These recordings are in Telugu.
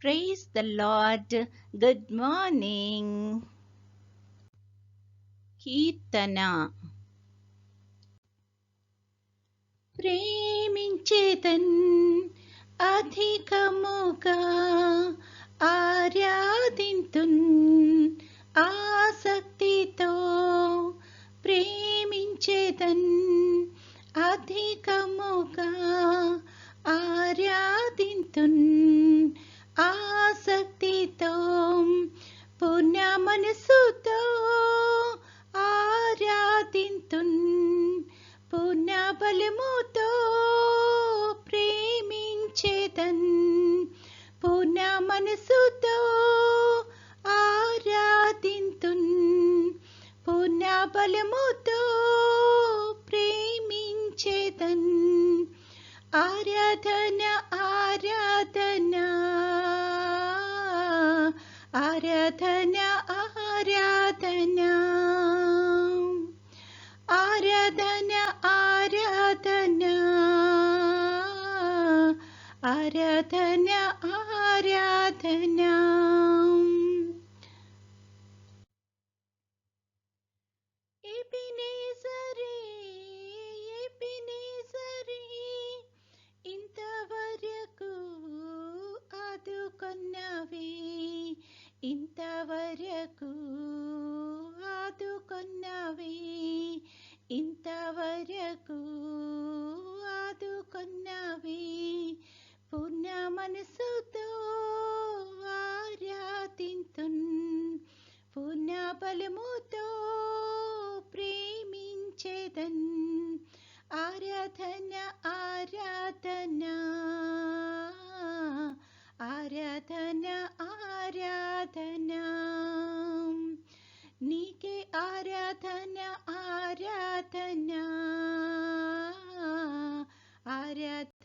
Praise the Lord. Good morning. కీర్తన ప్రేమించేదన్ అధికముగా ఆరాధింతున్ ఆసక్తితో ఆరాధింతున్ పూర్ణబలముతో బలముతో ప్రేమించేదన్ పుణ్య మనసుతో ఆరాధింతున్ పూర్ణ బలముతో ప్రేమించేదన్ ఆరాధన ఆరాధన ఆరాధన ఆరాధన ఆరాధన. ആരാധന ആരാധന ఇంతవరకు ఆదుకొన్నవి. ఇంతవరకు మనసుతో ఆరాధింతున్ పూర్ణ బలముతో ప్రేమించేదన్ ఆరాధన ఆరాధన ఆరాధన ఆరాధన నీకే ఆరాధన ఆరాధన ఆరాధన ఆరాధన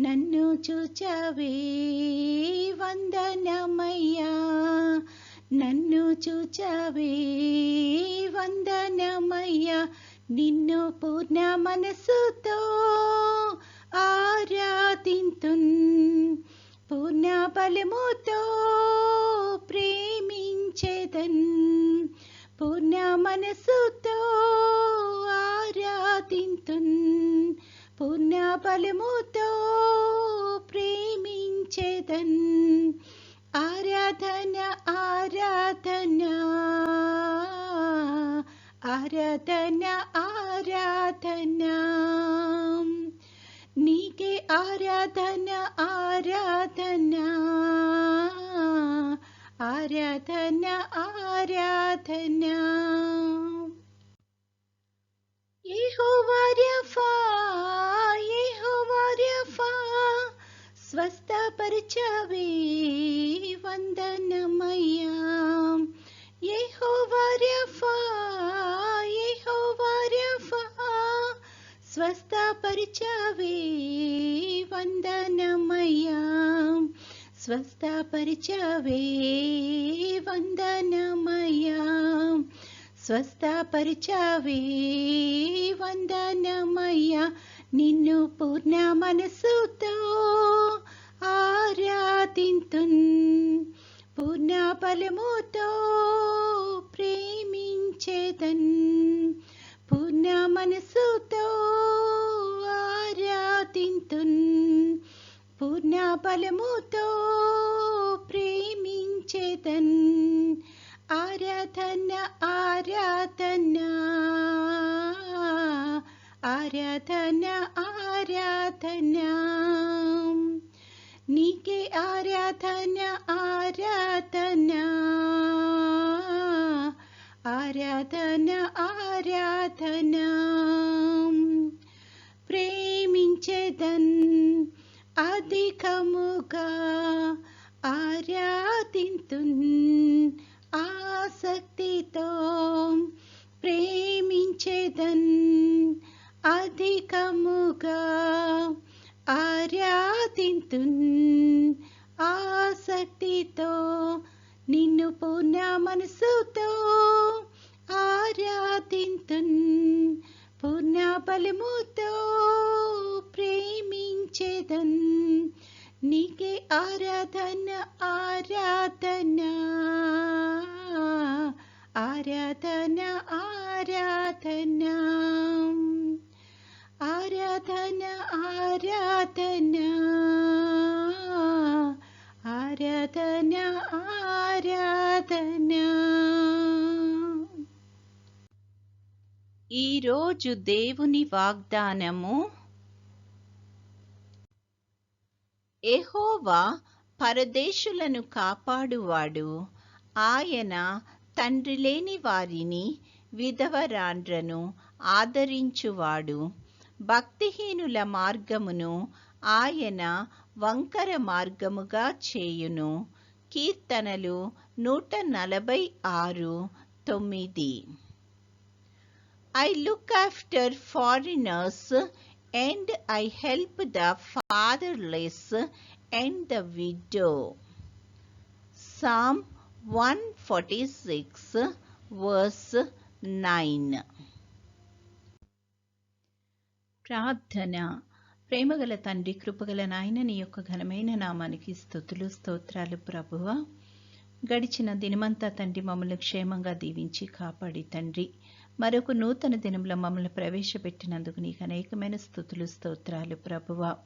నన్ను చూచవే వందనమయ్యా. నన్ను చూచవే వందనమయ్యా. నిన్ను పూర్ణ మనసుతో ఆరాధింతున్. పూర్ణ బలముతో ప్రేమించేదన్. పూర్ణ మనసుతో ఆరాధింతున్. పుణ్య ఫలముతో ప్రేమించేదన్ ఆరాధన ఆరాధన ఆరాధన ఆరాధన నీకే ఆరాధన ఆరాధన ആരാധന ആരാധന യഹോവ രഫാ స్వస్థపరచవే వందనమయ్యా యెహోవార్యఫా యెహోవార్యఫా స్వస్థపరచవే వందనమయ్యా స్వస్థపరచవే వందనమయ్యా స్వస్థపరచవే వందనమయ్యా నిన్ను పూర్ణ మనసుతో ఆరాధింతున్ పూర్ణ బలముతో ప్రేమించేదన్ పూర్ణ మనసుతో ఆరాధింతున్ పూర్ణ బలముతో ప్రేమించేదన్ ఆరాధన ఆరాధన ఆరాధన ఆరాధన నీకే ఆరాధన ఆరాధన. ఆరాధన ఆరాధన. ప్రేమించదన్ అధికముగా ఆరాధింతున్ ఆసక్తితో ప్రేమించేదన్ అధికముగా ఆరాధింతున్ ఆసక్తితో నిన్ను పూర్ణ మనసుతో ఆరాధింతున్ పూర్ణ బలముతో ప్రేమించేదన్. నీకే ఆరాధన ఆరాధన ఆరాధన ఆరాధన. ఆరాధన ఆరాధన. ఆరాధన ఆరాధన ఈరోజు దేవుని వాగ్దానము ఎహోవా పరదేశులను కాపాడువాడు ఆయన తండ్రి లేని వారిని విధవరాండ్రను ఆదరించువాడు భక్తిహీనుల మార్గమును ఆయన వంకర మార్గముగా చేయును. కీర్తనలు నూట నలభై ఆరు తొమ్మిది. I look after foreigners and I help the fatherless and the widow Psalm one forty six verse nine ప్రార్థన. ప్రేమగల తండ్రి కృపగల నాయన నీ యొక్క ఘనమైన నామానికి స్థుతులు స్తోత్రాలు ప్రభువ. గడిచిన దినమంతా తండ్రి మమ్మల్ని క్షేమంగా దీవించి కాపాడి తండ్రి. మరొక నూతన దినంలో మమ్మల్ని ప్రవేశపెట్టినందుకు నీకు అనేకమైన స్థుతులు స్తోత్రాలు ప్రభువ.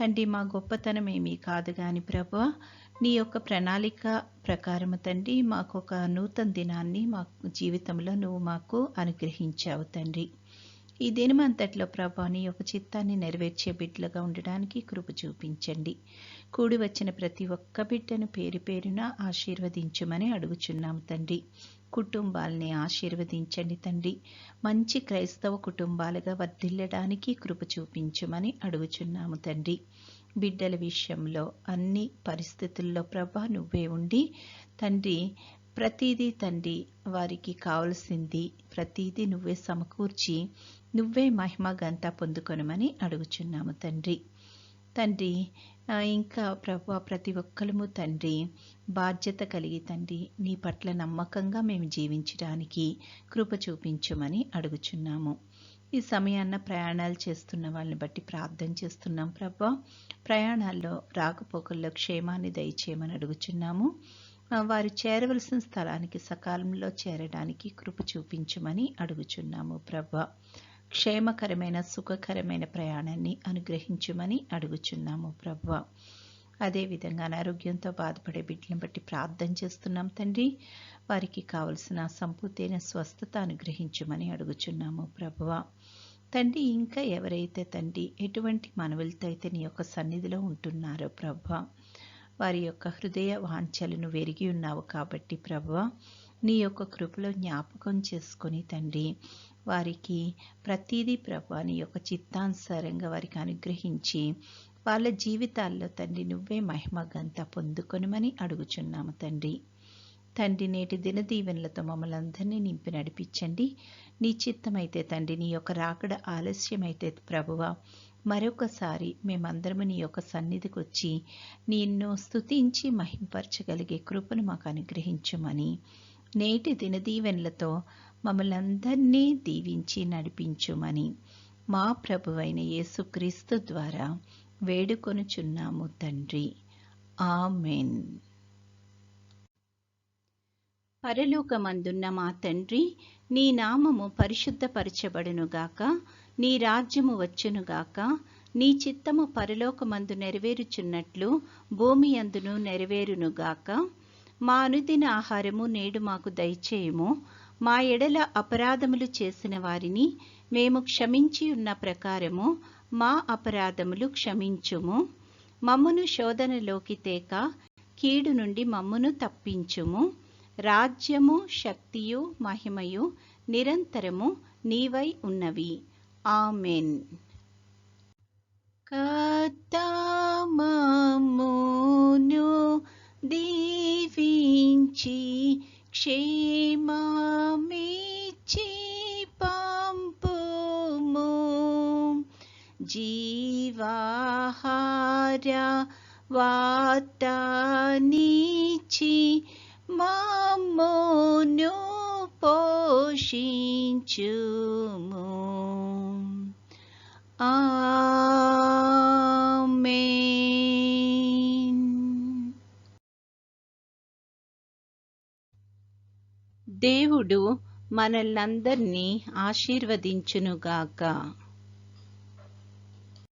తండ్రి మా గొప్పతనం ఏమీ కాదు గాని ప్రభువ. నీ యొక్క ప్రణాళిక ప్రకారము తండ్రి మాకు ఒక నూతన దినాన్ని మా జీవితంలో నువ్వు మాకు అనుగ్రహించావు తండ్రి. ఈ దినమంతట్లో ప్రభాని ఒక యొక్క చిత్తాన్ని నెరవేర్చే బిడ్డలుగా ఉండడానికి కృప చూపించండి. కూడి వచ్చిన ప్రతి ఒక్క బిడ్డను పేరు పేరున ఆశీర్వదించమని అడుగుచున్నాము తండ్రి. కుటుంబాలని ఆశీర్వదించండి తండ్రి. మంచి క్రైస్తవ కుటుంబాలుగా వర్ధిల్లడానికి కృప చూపించమని అడుగుచున్నాము తండ్రి. బిడ్డల విషయంలో అన్ని పరిస్థితుల్లో ప్రభా నువ్వే ఉండి తండ్రి ప్రతిదీ తండ్రి వారికి కావలసింది ప్రతిదీ నువ్వే సమకూర్చి నువ్వే మహిమ గంతా పొందుకొనమని అడుగుచున్నాము తండ్రి. తండ్రి ఇంకా ప్రభు ప్రతి ఒక్కరము తండ్రి బాధ్యత కలిగి తండ్రి నీ పట్ల నమ్మకంగా మేము జీవించడానికి కృప చూపించమని అడుగుచున్నాము. ఈ సమయాన్న ప్రయాణాలు చేస్తున్న వాళ్ళని బట్టి ప్రార్థన చేస్తున్నాం ప్రభా. ప్రయాణాల్లో రాకపోకల్లో క్షేమాన్ని దయచేయమని అడుగుచున్నాము. వారు చేరవలసిన స్థలానికి సకాలంలో చేరడానికి కృప చూపించమని అడుగుచున్నాము ప్రభా. క్షేమకరమైన సుఖకరమైన ప్రయాణాన్ని అనుగ్రహించమని అడుగుచున్నాము ప్రభు. అదేవిధంగా అనారోగ్యంతో బాధపడే బిడ్డలను బట్టి ప్రార్థన చేస్తున్నాం తండ్రి. వారికి కావలసిన సంపూర్తైన స్వస్థత అనుగ్రహించమని అడుగుచున్నాము ప్రభువ తండ్రి ఇంకా ఎవరైతే తండ్రి ఎటువంటి మనవులతో అయితే నీ యొక్క సన్నిధిలో ఉంటున్నారో ప్రభువ వారి యొక్క హృదయ వాంఛలను వెరిగి ఉన్నావు కాబట్టి ప్రభువ నీ యొక్క కృపలో జ్ఞాపకం చేసుకొని తండ్రి వారికి ప్రతిదీ ప్రభాని నీ యొక్క చిత్తానుసారంగా వారికి అనుగ్రహించి వాళ్ళ జీవితాల్లో తండ్రి నువ్వే మహిమ గంత పొందుకొనమని అడుగుచున్నాము తండ్రి. తండ్రి నేటి దినదీవెనలతో మమ్మల్ని అందరినీ నింపి నడిపించండి. నీ చిత్తమైతే తండ్రి నీ యొక్క రాకడ ఆలస్యమైతే ప్రభువ మరొకసారి మేమందరము నీ యొక్క సన్నిధికి వచ్చి నిన్ను స్తుతించి మహింపరచగలిగే కృపను మాకు అనుగ్రహించమని నేటి దినదీవెనలతో మమ్మల్ని అందరినీ దీవించి నడిపించుమని మా ప్రభువైన యేసుక్రీస్తు ద్వారా వేడుకొనుచున్నాము తండ్రి. ఆమెన్. పరలోకమందున్న మా తండ్రి నీ నామము పరిశుద్ధపరచబడునుగాక నీ రాజ్యము వచ్చునుగాక నీ చిత్తము పరలోకమందు నెరవేరుచున్నట్లు భూమి అందును నెరవేరునుగాక మా అనుదిన ఆహారము నేడు మాకు దయచేయము. మా ఎడల అపరాధములు చేసిన వారిని మేము క్షమించి ఉన్న ప్రకారము మా అపరాధములు క్షమించుము. మమ్మును శోధనలోకి తేక కీడు నుండి మమ్మును తప్పించుము. రాజ్యము శక్తియు మహిమయు నిరంతరము నీవై ఉన్నవి. ఆమెన్. కతమమును దీవించి క్షేమమిచ్చి పంపుము జీవాహార వార్తనిచ్చి మమ్మును పోషించుము ఆ దేవుడు మనల్నందరినీ ఆశీర్వదించునుగాక.